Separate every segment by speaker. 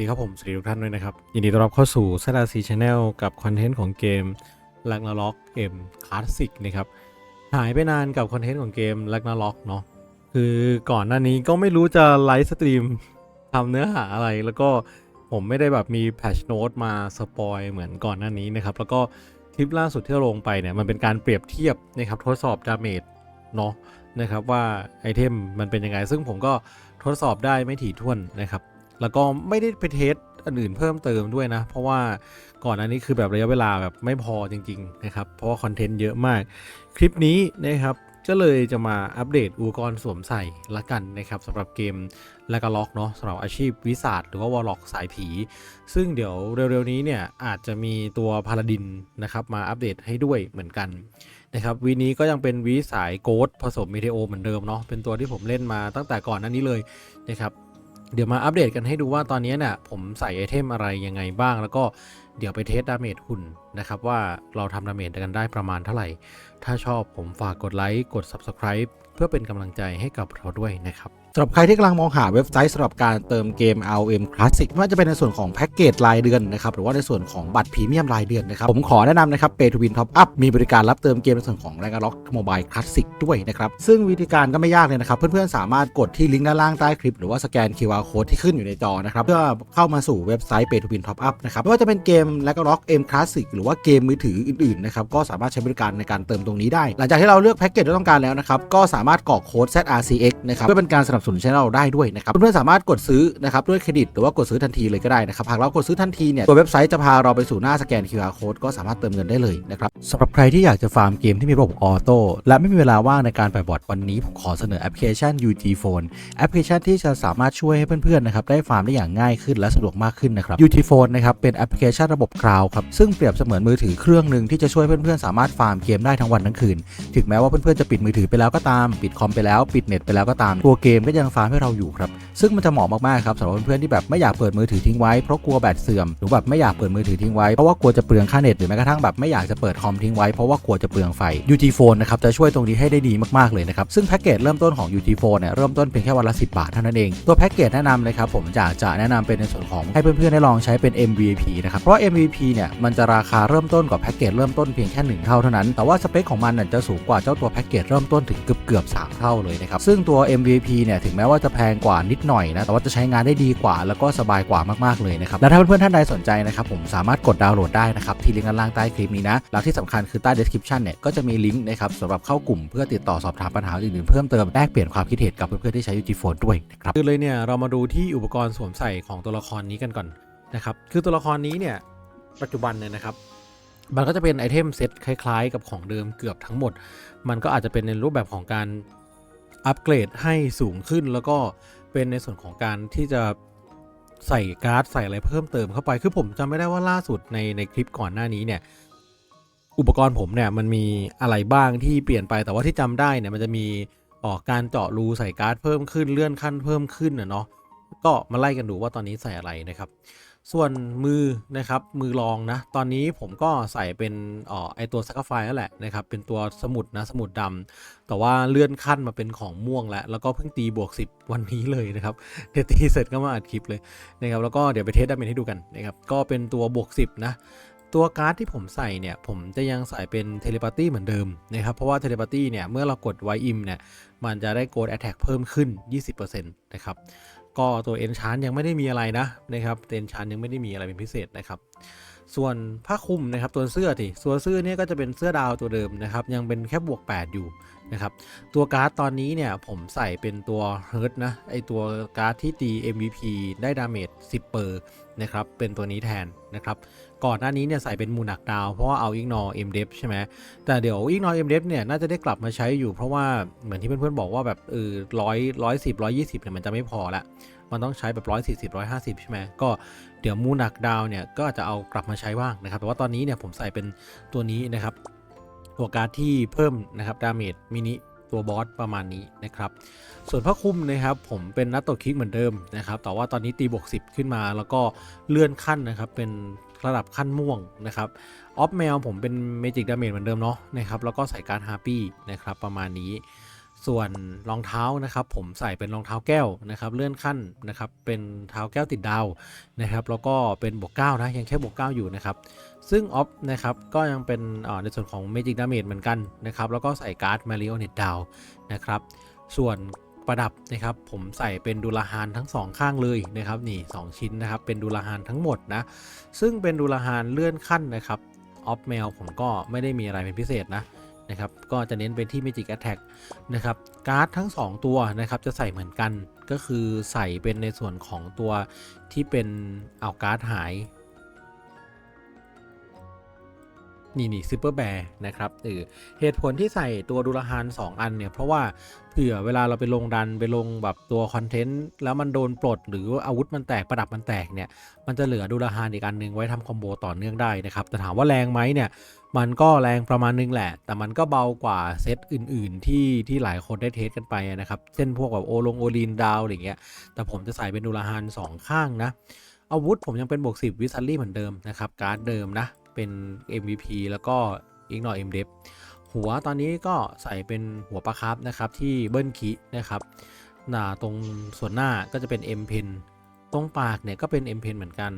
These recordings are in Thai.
Speaker 1: ดีครับผมสวัสดีทุกท่านด้วยนะครับ ยินดีต้อนรับเข้าสู่ s ซ c Channel กับคอนเทนต์ของเกม l a g n a r o k M Classic นะครับหายไปนานกับคอนเทนต์ของเกม l a g n a r o k เนาะคือก่อนหน้านี้ก็ไม่รู้จะไลฟ์สตรีมทำเนื้อหาอะไร แล้วก็ผมไม่ได้แบบมีแพชโน้ตมาสปอยเหมือนก่อนหน้านี้นะครับ แล้วก็คลิปล่าสุดที่ลงไปเนี่ยมันเป็นการเปรียบเทียบนะครับทดสอบดาเมจเนาะนะครับว่าไอเทมมันเป็นยังไง ซึ่งผมก็ทดสอบได้ไม่ถี่ถ้วนนะครับ แล้วก็ไม่ได้ไปเทสอันอื่นเพิ่มเติมด้วยนะ เพราะว่าก่อนอันนี้คือแบบระยะเวลาแบบไม่พอจริงๆนะครับ เพราะว่าคอนเทนต์เยอะมาก คลิปนี้นะครับก็เลยจะมาอัปเดตอุปกรณ์สวมใส่ละกันนะครับสำหรับเกมและกล็อกเนาะสำหรับอาชีพวิสาดหรือว่าวอลล็อกสายผี ซึ่งเดี๋ยวเร็วๆนี้เนี่ยอาจจะมีตัวพาราดินนะครับมาอัปเดตให้ด้วยเหมือนกันนะครับวีนี้ก็ยังเป็นวีสายโกดผสมเมเทโอเหมือนเดิมเนาะเป็นตัวที่ผมเล่นมาตั้งแต่ก่อนหน้านี้เลยนะครับ เดี๋ยวมาอัปเดตกันให้ดูว่าตอนนี้เนี่ยผมใส่ไอเทมอะไรยังไงบ้าง แล้วก็ เดี๋ยวไปเทสดาเมจหุ่นนะครับว่าเราทำดาเมจกันได้ประมาณเท่าไหร่ ถ้าชอบผมฝากกดไลค์กด Subscribe เพื่อเป็นกำลังใจให้กับเราด้วยนะครับ
Speaker 2: สำหรับใครที่กำลังมองหาเว็บไซต์สำหรับการเติมเกม ROM Classic ไม่ว่าจะเป็นในส่วนของแพ็กเกจรายเดือนนะครับหรือว่าในส่วนของบัตรพรีเมียมรายเดือนนะครับผมขอแนะนำนะครับ Pay to Win Top Up มีบริการรับเติมเกมในส่วนของ r a g n a r o k Mobile Classic ด้วยนะครับซึ่งวิธีการก็ไม่ยากเลยนะครับ เพื่อนๆสามารถกดที่ลิงก์ด้านล่างใต้คลิป หรือว่าสแกน QR Code ที่ขึ้นอยู่ในจอนะครับเพื่อเข้ามาสู่เว็บไซต์ Pay to Win Top Up นะครับไม่ว่าจะเป็นเกม r a g n a r o k M Classic หรือว่าเกมมือถืออื่นๆนะครับก็สามารถใช้บริการในการเติมตรงนี้ได้ หลังจากที่เราเลือกแพ็กเกจที่ต้องการแล้วนะครับก็สามารถกรอกโค้ด ZRCX นะครับเพื่อเป็นการสนับสนุนช่องเราได้ด้วยนะครับเพื่อนๆสามารถกดซื้อนะครับด้วยเครดิตหรือว่ากดซื้อทันทีเลยก็ได้นะครับหากเรากดซื้อทันทีเนี่ยตัวเว็บไซต์จะพาเราไปสู่หน้าสแกน QR Code ก็สามารถเติมเงินได้เลยนะครับสำหรับใครที่อยากจะฟาร์มเกมที่มีระบบออโต้และไม่มีเวลาว่างในการปล่อยบอทวันนี้ผมขอเสนอแอปพลิเคชัน UG Phone แอปพลิเคชันที่จะสามารถช่วยให้เพื่อนๆนะครับได้ฟาร์มได้อย่างง่ายขึ้นและสะดวกมากขึ้นนะครับ UG Phone นะครับเป็นแอปพลิเคชันระบบคลาวครับซึ่งเปรียบเสมือนมือถือเครื่องหนึ่งที่จะช่วยเพื่อนๆสามารถฟาร์มเกมได้ทั้งวันทั้งคืน ถึงแม้ว่าเพื่อนๆจะปิดมือถือไปแล้วก็ตาม ปิดคอมไปแล้วปิดเน็ตไปแล้วก็ตามตัวเกมก็ยังฟาร์มให้เราอยู่ครับซึ่งมันจะเหมาะมากๆครับสำหรับเพื่อนๆที่แบบไม่อยากเปิดมือถือทิ้งไว้เพราะกลัวแบตเสื่อมหรือแบบไม่อยากเปิดมือถือทิ้งไว้เพราะว่ากลัวจะเปลืองค่าเน็ตหรือแม้กระทั่งแบบไม่อยากจะเปิดคอมทิ้งไว้เพราะว่ากลัวจะเปลืองไฟ UG Phone นะครับจะช่วยตรงนี้ให้ได้ดีมากๆเลยนะครับซึ่งแพ็กเกจเริ่มต้นของ UG Phone เนี่ยเริ่มต้นเพียงแค่วันละ 10 บาทเท่านั้นเองตัวแพ็กเกจแนะนำเลยครับผมจะจะแนะนำเป็นในส่วนของให้เพื่อนๆได้ลองใช้เป็น MVP นะครับเพราะ MVP เนี่ยมันจะราคาเริ่มต้นกว่าแพ็กเกจเริ่มต้นเพียงแค่หนึ่งเท่าเท่านั้น แต่ว่าสเปคของมันน่ะจะสูงกว่าเจ้าตัวแพ็กเกจเริ่มต้นถึงเกือบเกือบๆ3เท่าเลยนะครับซึ่งตัว MVP เนี่ยถึงแม้ว่าจะแพงกว่านิดหน่อยนะแต่ว่าจะใช้งานได้ดีกว่า แล้วก็สบายกว่ามากๆเลยนะครับและถ้าเพื่อนๆท่านใดสนใจนะครับผมสามารถกดดาวน์โหลดได้นะครับที่ลิงก์ด้านล่างใต้คลิปนี้นะแล้วที่สำคัญคือใต้ description เนี่ยก็จะมีลิงก์นะครับสำหรับเข้ากลุ่มเพื่อติดต่อสอบถามปัญหาอื่นๆเพิ่มเติมแลกเปลี่ยนความคิดเห็นกับเพื่อนๆที่ใช้ UG Phone ด้วยนะครับ
Speaker 1: คือเลยเนี่ยเรามาดูที่อุปกรณ์สวมใส่ของตัวละครนี้กันก่อนนะครับคือตัวละครนี้เนี่ย ปัจจุบันเนี่ยนะครับ มันก็จะเป็นไอเทมเซตคล้ายๆ กับของเดิมเกือบทั้งหมด มันก็อาจจะเป็นในรูปแบบของการอัปเกรดให้สูงขึ้น แล้วก็เป็นในส่วนของการที่จะใส่การ์ดใส่อะไรเพิ่มเติมเข้าไปคือผมจำไม่ได้ว่าล่าสุดในในคลิปก่อนหน้านี้เนี่ยอุปกรณ์ผมเนี่ยมันมีอะไรบ้างที่เปลี่ยนไปแต่ว่าที่จำได้เนี่ยมันจะมีออกการเจาะรูใส่การ์ดเพิ่มขึ้นเลื่อนขั้นเพิ่มขึ้นนะเนาะก็มาไล่กันดูว่าตอนนี้ใส่อะไรนะครับ ส่วนมือนะครับมือรองนะตอนนี้ผมก็ใส่เป็นอ๋อไอตัวซักไฟนั่นแหละนะครับเป็นตัวสมุดนะสมุดดำแต่ว่าเลื่อนขั้นมาเป็นของม่วงแล้ว แล้วก็เพิ่งตีบวก 10 วันนี้เลยนะครับเดี๋ยวตีเสร็จก็มาอัดคลิปเลยนะครับแล้วก็เดี๋ยวไปเทสดาเมจให้ดูกันนะครับก็เป็นตัวบวก 10 นะตัวการ์ดที่ผมใส่เนี่ยผมจะยังใส่เป็นเทเลปาตี้เหมือนเดิมนะครับเพราะว่าเทเลปาตี้เนี่ยเมื่อเรากดไวอิมเนี่ยมันจะได้โกดแอตแทกเพิ่มขึ้น 20%นะครับ ก็ตัวเอนชานยังไม่ได้มีอะไรนะนะครับเอนชานยังไม่ได้มีอะไรเป็นพิเศษนะครับ ส่วนผ้าคลุมนะครับตัวเสื้อที่ตัวเสื้อเนี่ยก็จะเป็นเสื้อดาวตัวเดิมนะครับยังเป็นแค่บวก 8 อยู่ นะครับตัวการ์ดตอนนี้เนี่ยผมใส่เป็นตัวเฮิร์ตนะไอตัวการ์ดที่ตี MVP ได้ดาเมจ10เปอร์นะครับเป็นตัวนี้แทนนะครับก่อนหน้านี้เนี่ยใส่เป็นมูนักดาว เพราะว่าเอาอิกนอ m d e p ใช่ไหมแต่เดี๋ยวอิกนอ m d e p เนี่ยน่าจะได้กลับมาใช้อยู่ เพราะว่าเหมือนที่เพื่อนๆบอกว่าแบบเออร้อยร้อยสิบร้อยยี่สิบเนี่ยมันจะไม่พอละมันต้องใช้แบบร้อยสี่สิบร้อยห้าสิบใช่ไหมก็เดี๋ยวมูนักดาวเนี่ยก็อาจจะเอากลับมาใช้บ้างนะครับแต่ว่าตอนนี้เนี่ยผมใส่เป็นตัวนี้นะครับ ตัวการ์ดที่เพิ่มนะครับดาเมจมินิตัวบอสประมาณนี้นะครับ ส่วนพระคุมนะครับผมเป็นนัตโตคิกเหมือนเดิมนะครับ แต่ว่าตอนนี้ตีบวก 10 ขึ้นมาแล้วก็เลื่อนขั้นนะครับเป็นระดับขั้นม่วงนะครับออฟแมวผมเป็นเมจิกดาเมจเหมือนเดิมเนาะนะครับแล้วก็ใส่การฮาร์ปี้นะครับประมาณนี้ ส่วนรองเท้านะครับ ผมใส่เป็นรองเท้าแก้วนะครับ เลื่อนขั้นนะครับ เป็นเท้าแก้วติดดาวนะครับ แล้วก็เป็นบวกเก้านะยังแค่บวกเก้าอยู่นะครับ ซึ่งออฟนะครับก็ยังเป็นในส่วนของ Magic Damage เหมือนกันนะครับ แล้วก็ใส่การ์ด Marionette Down นะครับ ส่วนประดับนะครับ ผมใส่เป็นดูลาฮานทั้งสองข้างเลยนะครับนี่ 2 ชิ้นนะครับ เป็นดูลาฮานทั้งหมดนะซึ่งเป็นดูลาฮานเลื่อนขั้นนะครับออฟแมวผมก็ไม่ได้มีอะไรเป็นพิเศษนะ นะครับก็จะเน้นไปที่ Magic Attack นะครับการ์ดทั้ง 2 ตัวนะครับจะใส่เหมือนกันก็คือใส่เป็นในส่วนของตัวที่เป็นเอาการ์ดหาย นี่นี่ซูเปอร์แบร์นะครับเออเหตุผลที่ใส่ตัวดูลฮาน2 อันเนี่ย เพราะว่าเผื่อเวลาเราไปลงดันไปลงแบบตัวคอนเทนต์แล้วมันโดนปลด หรืออาวุธมันแตกประดับมันแตกเนี่ย มันจะเหลือดูลฮานอีกอันหนึงไว้ทำคอมโบต่อเนื่องได้นะครับ แต่ถามว่าแรงไหมเนี่ย มันก็แรงประมาณนึงแหละ แต่มันก็เบากว่าเซตอื่น ๆ ที่ที่หลายคนได้เทสกันไปนะครับ เช่นพวกแบบโอลงโอลีนดาวอะไรเงี้ย แต่ผมจะใส่เป็นดูลฮานสองข้างนะอาวุธผมยังเป็นบวก10 วิซัลลี่เหมือนเดิมนะครับ การ์ดเดิมนะ เป็น MVP แล้วก็อีกหน่อย m d e p หัวตอนนี้ก็ใส่เป็นหัวปลาครับนะครับ ที่เบิ้ลคินะครับหน้าตรงส่วนหน้าก็จะเป็น M Pen ตรงปากเนี่ยก็เป็น M Pen เหมือนกัน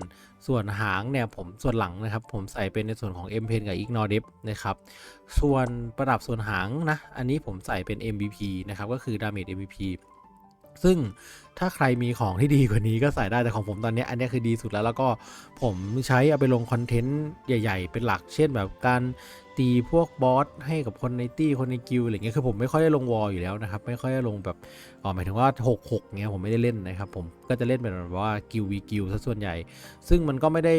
Speaker 1: ส่วนหางเนี่ยผมส่วนหลังนะครับ ผมใส่เป็นในส่วนของ M Pen กับ Ignore Depth นะครับ ส่วนประดับส่วนหางนะ อันนี้ผมใส่เป็น MVP นะครับ ก็คือ Damage MVP ซึ่งถ้าใครมีของที่ดีกว่านี้ก็ใส่ได้แต่ของผมตอนนี้อันนี้คือดีสุดแล้วแล้วก็ผมใช้เอาไปลงคอนเทนต์ใหญ่ ๆ เป็นหลัก เช่นแบบการตีพวกบอสให้กับคนในตี้คนในกิลอะไรเงี้ยคือผมไม่ค่อยได้ลงวอลอยู่แล้วนะครับ ไม่ค่อยได้ลงแบบอ๋อหมายถึงว่า 6 6เงี้ยผมไม่ได้เล่นนะครับ ผมก็จะเล่นเป็นแบบว่ากิลวีกิลซะส่วนใหญ่ ซึ่งมันก็ไม่ได้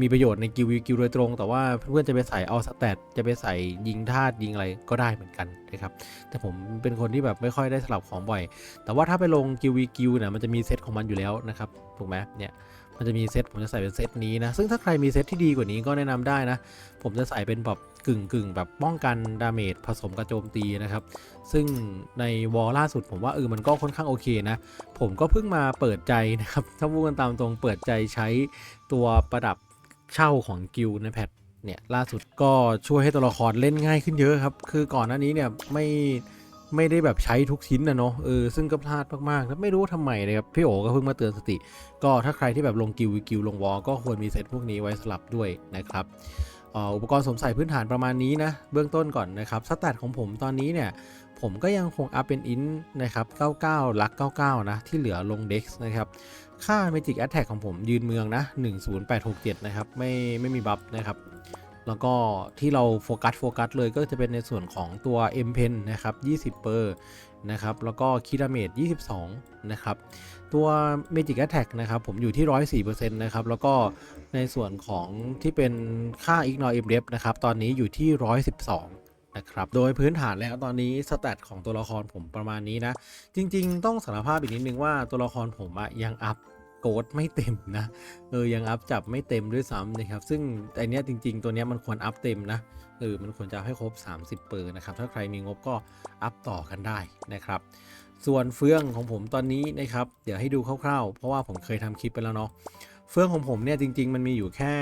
Speaker 1: มีประโยชน์ในกิลวีกิลโดยตรง แต่ว่าเพื่อนจะไปใส่เอาสแตทจะไปใส่ยิงธาตุยิงอะไรก็ได้เหมือนกันนะครับแต่ผมเป็นคนที่แบบไม่ค่อยได้สลับของบ่อย แต่ว่าถ้าไปลงกิลวีกิลเนี่ยมันจะมีเซตของมันอยู่แล้วนะครับถูกไหมเนี่ย มันจะมีเซตผมจะใส่เป็นเซตนี้นะ ซึ่งถ้าใครมีเซตที่ดีกว่านี้ก็แนะนำได้นะ ผมจะใส่เป็นแบบกึ่งกึ่งแบบป้องกันดาเมจผสมกับโจมตีนะครับ ซึ่งในวอลล่าสุดผมว่าเออมันก็ค่อนข้างโอเคนะ ผมก็เพิ่งมาเปิดใจนะครับ ถ้าพูดกันตามตรงเปิดใจใช้ตัวประดับเช่าของกิลในแพทเนี่ยล่าสุดก็ช่วยให้ตัวละครเล่นง่ายขึ้นเยอะครับ คือก่อนหน้านี้เนี่ยไม่ ไม่ได้แบบใช้ทุกชิ้นนะเนาะเออซึ่งก็พลาดมากๆแล้วไม่รู้ทำไมนะครับพี่โอก็เพิ่งมาเตือนสติ ก็ถ้าใครที่แบบลงกิวิกิลลงวอลก็ควรมีเซตพวกนี้ไว้สลับด้วยนะครับอุปกรณ์สวมใส่พื้นฐานประมาณนี้นะ เบื้องต้นก่อนนะครับสแตทของผมตอนนี้เนี่ย ผมก็ยังคงอัพเป็นอินนะครับ 99 ลัก 99 นะ ที่เหลือลง Dex นะครับ ค่า Magic Attack ของผมยืนเมืองนะ 10867 นะครับ ไม่ไม่มีบัฟนะครับ แล้วก็ที่เราโฟกัสโฟกัสเลยก็จะเป็นในส่วนของตัว M Pen นะครับ 20 เปอร์นะครับ แล้วก็คิดาเมจ22 นะครับ ตัว Magic Attack นะครับ ผมอยู่ที่ 104%นะครับ แล้วก็ในส่วนของที่เป็นค่า Ignore M Depth นะครับ ตอนนี้อยู่ที่ 112นะครับโดยพื้นฐานแล้วตอนนี้สแตทของตัวละครผมประมาณนี้นะ จริง ๆ ต้องสารภาพอีกนิดนึงว่าตัวละครผมอะยังอัพ โกดไม่เต็มนะเออยังอัพจับไม่เต็มด้วยซ้ำนะครับ ซึ่งไอเนี้ยจริง ๆ ตัวเนี้ยมันควรอัพเต็มนะเออมันควรจะให้ครบ 30 เปอร์นะครับ ถ้าใครมีงบก็อัพต่อกันได้นะครับ ส่วนเฟืองของผมตอนนี้นะครับ เดี๋ยวให้ดูคร่าวๆ เพราะว่าผมเคยทำคลิปไปแล้วเนาะเฟืองของผมเนี่ยจริง ๆ มันมีอยู่แค่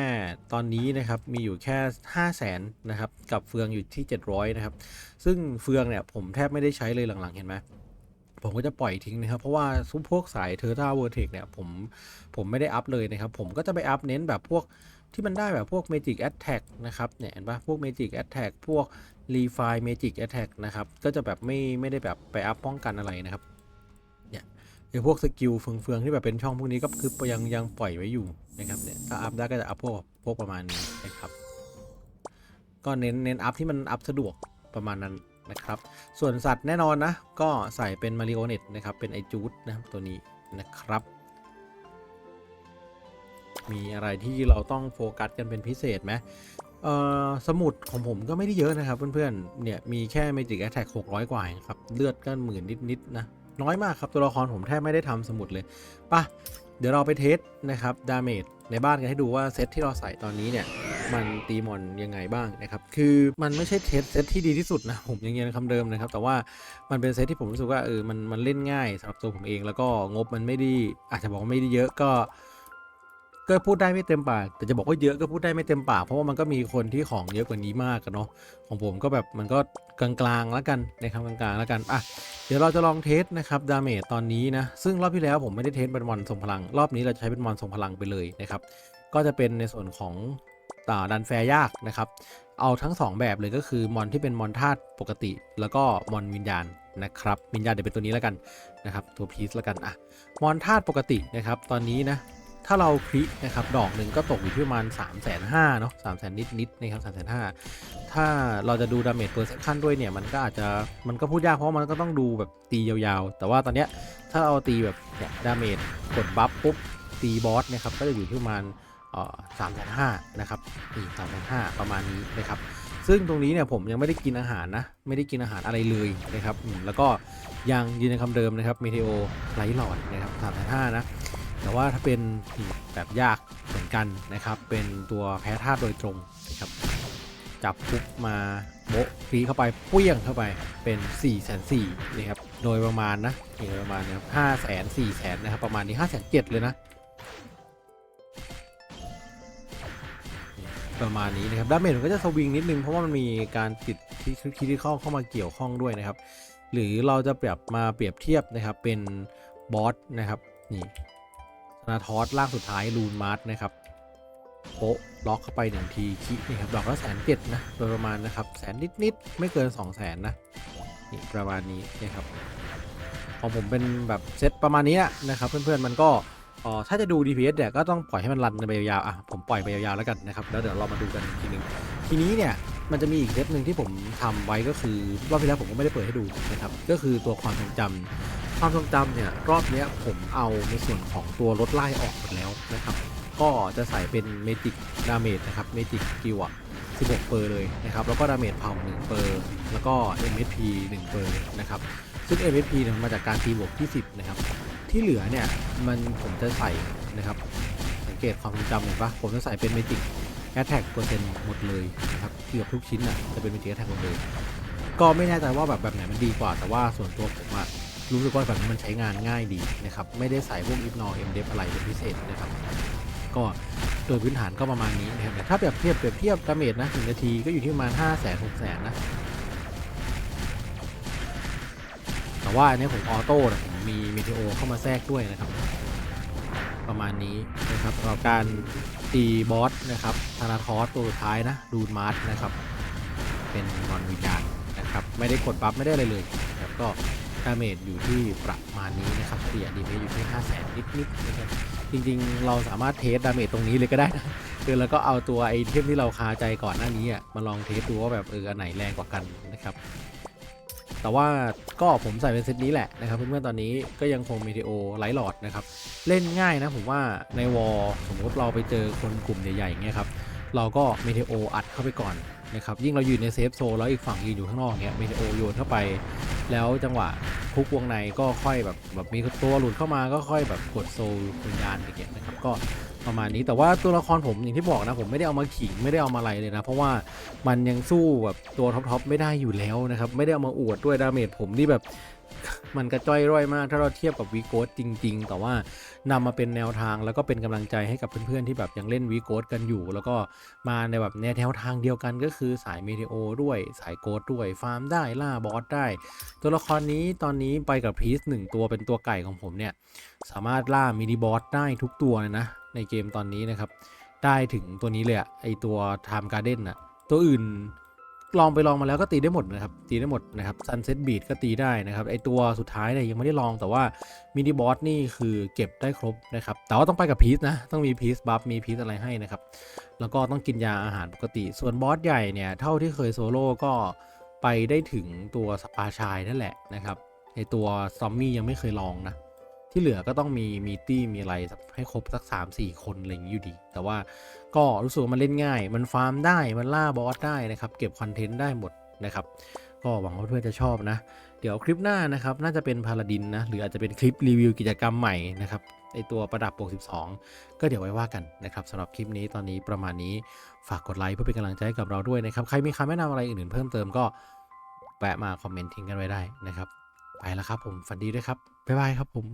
Speaker 1: ตอนนี้นะครับมีอยู่แค่ 5 0 0แสนนะครับกับเฟืองอยู่ที่ 700นะครับซึ่งเฟืองเนี่ยผมแทบไม่ได้ใช้เลยหลังๆเห็นไหม ผมก็จะปล่อยทิ้งนะครับ เพราะว่าซุปพวกสายเทอร์ทาเวอร์เทกเนี่ยผมผมไม่ได้อัพเลยนะครับ ผมก็จะไปอัพเน้นแบบพวกที่มันได้แบบพวก Magic Attack นะครับเนี่ยเห็นปะพวก Magic Attack พวก Refine Magic Attack นะครับ ก็จะแบบไม่ไม่ได้แบบไปอัพป้องกันอะไรนะครับเนี่ยไอพวกสกิลเฟืองๆที่แบบเป็นช่องพวกนี้ก็คือยังยังปล่อยไว้อยู่นะครับเนี่ยถ้าอัพได้ก็จะอัพพวกพวกประมาณนี้นะครับ ก็เน้นเน้นอัพที่มันอัพสะดวกประมาณนั้น นะครับ ส่วนสัตว์แน่นอนนะ ก็ใส่เป็นมาริโอเน็ตนะครับ เป็นไอจูดนะครับตัวนี้นะครับ มีอะไรที่เราต้องโฟกัสกันเป็นพิเศษไหมสมุดของผมก็ไม่ได้เยอะนะครับ เพื่อนๆ เนี่ยมีแค่ Magic Attack 600กว่าครับ เลือดก็หมื่นนิดๆนะ น้อยมากครับตัวละครผมแทบไม่ได้ทำสมุดเลยป่ะเดี๋ยวเราไปเทสนะครับ ดาเมจในบ้านกันให้ดูว่าเซตที่เราใส่ตอนนี้เนี่ย มันตีมอนยังไงบ้างนะครับคือมันไม่ใช่เทสเซตที่ดีที่สุดนะผมยังยืนคำเดิมนะครับแต่ว่ามันเป็นเซตที่ผมรู้สึกว่าเออมันมันเล่นง่ายสำหรับตัวผมเอง แล้วก็งบมันไม่ได้อาจจะบอกว่าไม่ได้เยอะก็ก็พูดได้ไม่เต็มปากแต่จะบอกว่าเยอะก็พูดได้ไม่เต็มปากเพราะว่ามันก็มีคนที่ของเยอะกว่านี้มากกันเนาะของผมก็แบบมันก็กลางๆแล้วกันนะครับกลางๆแล้วกันอะเดี๋ยวเราจะลองเทสนะครับดาเมจตอนนี้นะซึ่งรอบที่แล้วผมไม่ได้เทสเป็นมอนทรงพลัง รอบนี้เราจะใช้เป็นมอนทรงพลังไปเลยนะครับก็จะเป็นในส่วนของ ดันแฟร์ยากนะครับ เอาทั้ง 2 แบบเลยก็คือมอนที่เป็นมอนธาตุปกติ แล้วก็มอนวิญญาณนะครับวิญญาณเดี๋ยวเป็นตัวนี้แล้วกันนะครับตัวพีซแล้วกันอะมอนธาตุปกตินะครับตอนนี้นะถ้าเราคลิกนะครับดอกหนึ่งก็ตกอยู่ที่ประมาณ3ามแสนห้าเนาะสามแสนนิดนิดๆนะครับสามแสนห้าถ้าเราจะดูดาเมจเปอร์เซ็นต์ขั้นด้วยเนี่ยมันก็อาจจะมันก็พูดยากเพราะมันก็ต้องดูแบบตียาวๆ แต่ว่าตอนเนี้ยถ้าเอาตีแบบเนี่ยดาเมจกดบัฟปุ๊บตีบอสนะครับก็จะอยู่ที่ประมาณ สามแสนห้านะครับนี่สามแสนห้าประมาณนี้นะครับ ซึ่งตรงนี้เนี่ยผมยังไม่ได้กินอาหารนะ ไม่ได้กินอาหารอะไรเลยนะครับ แล้วก็ยังยืนในคำเดิมนะครับเมเทโอไลท์หลอดนะครับสามแสนห้านะแต่ว่าถ้าเป็นแบบยากเหมือนกันนะครับ เป็นตัวแพ้ธาตุโดยตรงนะครับ จับปุ๊บมาโบะฟรีเข้าไปเปี้ยงเข้าไปเป็น4ี่แสนสี่นะครับ โดยประมาณนะโดยประมาณนะครับห้าแสนสี่แสนนะครับ ประมาณนี้ห้าแสนเจ็ดเลยนะ ประมาณนี้นะครับดาเมจมันก็จะสวิงนิดนึงเพราะว่ามันมีการติดที่คิดเข้าเข้ามาเกี่ยวข้องด้วยนะครับ หรือเราจะเปรียบมาเปรียบเทียบนะครับเป็นบอสนะครับนี่นาทอสล่างสุดท้ายลูนมาร์ทนะครับโปะล็อกเข้าไปหนึ่งทีคินะครับดอกละแสนเจ็ดนะโดยประมาณนะครับแสนนิดๆไม่เกิน2 0 0แสนนะนี่ประมาณนี้นะครับของผมเป็นแบบเซตประมาณนี้นะครับ เพื่อนๆมันก็ อ่อถ้าจะดู DPS เนี่ยก็ต้องปล่อยให้มันรันไปยาวๆอะผมปล่อยไปยาวๆแล้วกันนะครับแล้วเดี๋ยวเรามาดูกันอีกทีหนึงทีนี้เนี่ยมันจะมีอีกเซตหนึ่งที่ผมทำไว้ก็คือรอบที่แล้วผมก็ไม่ได้เปิดให้ดูนะครับก็คือตัวความทรงจำความทรงจำเนี่ยรอบนี้ผมเอาในส่วนของตัวรถไล่ออกหมดแล้วนะครับก็จะใส่เป็นเมจิกดาเมจนะครับเมจิกกิวอะ16 เปอร์เลยนะครับแล้วก็ดาเมจเผา1เปอร์แล้วก็ MSP 1เปอร์นะครับซึ่ง MSP เนี่ยมาจากการตีบวกที่10นะครับ ที่เหลือเนี่ยมันผมจะใส่นะครับ สังเกตความทรงจำเห็นปะผมจะใส่เป็นเมจิกแอตแทกเปอร์เซ็นต์หมดเลยนะครับเกือบทุกชิ้นอะจะเป็นเมจิกแอตแทกหมดเลย ก็ไม่แน่ใจว่าแบบแบบไหนมันดีกว่า แต่ว่าส่วนตัวผมอะรู้สึกว่าแบบนี้มันใช้งานง่ายดีนะครับ ไม่ได้ใส่พวกอิฟนอเอ็มเดฟอะไรเป็นพิเศษนะครับ ก็โดยพื้นฐานก็ประมาณนี้นะครับถ้าเปรียบเทียบเปรียบเทียบดาเมจนะหนึ่งนาทีก็อยู่ที่ประมาณ5 0 0 0 0 0 6 0 0 0นะแต่ว่าอันนี้ผมออโต้นะผม มีเมทโอเข้ามาแทรกด้วยนะครับ ประมาณนี้นะครับสำหรับการตีบอสนะครับธนาทอสตัวสุดท้ายนะดูนมาร์ทนะครับ เป็นมอนวิญญาณนะครับ ไม่ได้กดบัฟไม่ได้อะไรเลยนะครับก็ดาเมจอยู่ที่ประมาณนี้นะครับเฉลี่ยดีเมจอยู่ที่ 5 0 0 0 0 0นิดๆนะครับจริงๆ เราสามารถเทสดาเมจตรงนี้เลยก็ได้นะคือแล้วก็เอาตัวไอเทมที่เราคาใจก่อนหน้านี้อะมาลองเทสดูว่าแบบเอออันไหนแรงกว่ากันนะครับ แต่ว่าก็ผมใส่เป็นเซตนี้แหละนะครับ เพื่อนๆตอนนี้ก็ยังคงมีทีโอไลท์หลอดนะครับ เล่นง่ายนะผมว่าในวอลสมมติเราไปเจอคนกลุ่มใหญ่ๆอย่างเงี้ยครับเราก็เมเทโออัดเข้าไปก่อนนะครับยิ่งเราอยู่ในเซฟโซนแล้วอีกฝั่งยืนอยู่ข้างนอกเงี้ยเมเทโอโยนเข้าไป แล้วจังหวะคุกวงในก็ค่อยแบบแบบมีตัวหลุดเข้ามาก็ค่อยแบบกดโซลวิญญาณอย่างเงี้ยนะครับก็ ประมาณนี้แต่ว่าตัวละครผมอย่างที่บอกนะผมไม่ได้เอามาขิงไม่ได้เอามาอะไรเลยนะ เพราะว่ามันยังสู้แบบตัวท็อปๆไม่ได้อยู่แล้วนะครับ ไม่ได้เอามาอวดด้วยดาเมจผมนี่แบบมันกระจ้อยร่อยมาก ถ้าเราเทียบกับวีโกสจริง ๆ แต่ว่านำมาเป็นแนวทางแล้วก็เป็นกำลังใจให้กับเพื่อนๆที่แบบยังเล่นวีโกสกันอยู่ แล้วก็มาในแบบแนวทางเดียวกันก็คือสายเมเทโอด้วยสายโกสด้วยฟาร์มได้ล่าบอสได้ ตัวละครนี้ตอนนี้ไปกับพีซหนึ่งตัวเป็นตัวไก่ของผมเนี่ยสามารถล่ามินิบอสได้ทุกตัวเลยนะในเกมตอนนี้นะครับได้ถึงตัวนี้เลยอะไอตัว Time Garden อะตัวอื่น ลองไปลองมาแล้วก็ตีได้หมดนะครับ ตีได้หมดนะครับ Sunset Beat ก็ตีได้นะครับ ไอตัวสุดท้ายเนี่ยยังไม่ได้ลองแต่ว่ามินิบอสนี่คือเก็บได้ครบนะครับ แต่ว่าต้องไปกับพีซนะ ต้องมีพีซบัฟมีพีซอะไรให้นะครับ แล้วก็ต้องกินยาอาหารปกติ ส่วนบอสใหญ่เนี่ย เท่าที่เคยโซโล่ก็ไปได้ถึงตัวสปาชายนั่นแหละนะครับไอตัวซอมมี่ยังไม่เคยลองนะ ที่เหลือก็ต้องมีมีตี้มีอะไรให้ครบสัก 3 4 คนอะไรอย่างนี้อยู่ดี แต่ว่าก็รู้สึกว่ามันเล่นง่าย มันฟาร์มได้มันล่าบอสได้นะครับ เก็บคอนเทนต์ได้หมดนะครับ ก็หวังว่าเพื่อนจะชอบนะ เดี๋ยวคลิปหน้านะครับ น่าจะเป็นพาลาดินนะ หรืออาจจะเป็นคลิปรีวิวกิจกรรมใหม่นะครับไอตัวประดับบวก12 ก็เดี๋ยวไว้ว่ากันนะครับสำหรับคลิปนี้ตอนนี้ประมาณนี้ฝากกดไลค์เพื่อเป็นกำลังใจให้กับเราด้วยนะครับ ใครมีคำแนะนำอะไรอื่นๆเพิ่มเติมก็แวะมาคอมเมนต์ทิ้งกันไว้ได้นะครับ ไปแล้วครับผมฝันดีด้วยครับ บ๊ายบายครับผม